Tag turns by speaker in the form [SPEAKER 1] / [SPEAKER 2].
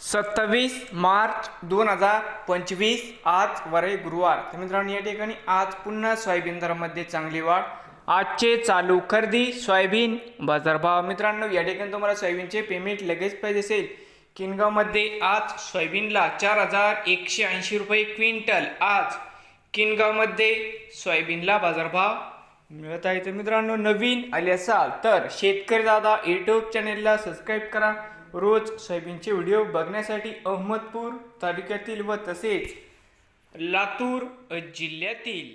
[SPEAKER 1] सत्तावीस मार्च दोन हजार पंचवीस आज वरे गुरुवार. तर मित्रांनो या ठिकाणी आज पुन्हा सोयाबीन दरामध्ये चांगली वाढ. आजचे चालू खरेदी सोयाबीन बाजारभाव मित्रांनो या ठिकाणी तुम्हाला सोयाबीनचे पेमेंट लगेच पाहिजे असेल. किनगावमध्ये आज सोयाबीनला चार हजार एकशे ऐंशी रुपये क्विंटल. आज किनगावमध्ये सोयाबीनला बाजारभाव मिळत आहे. तर मित्रांनो नवीन आले असाल तर शेतकरी दादा यूट्यूब चॅनेलला सबस्क्राईब करा. रोज सोयाबीनचे व्हिडिओ बघण्यासाठी अहमदपूर तालुक्यातील व तसेच लातूर जिल्ह्यातील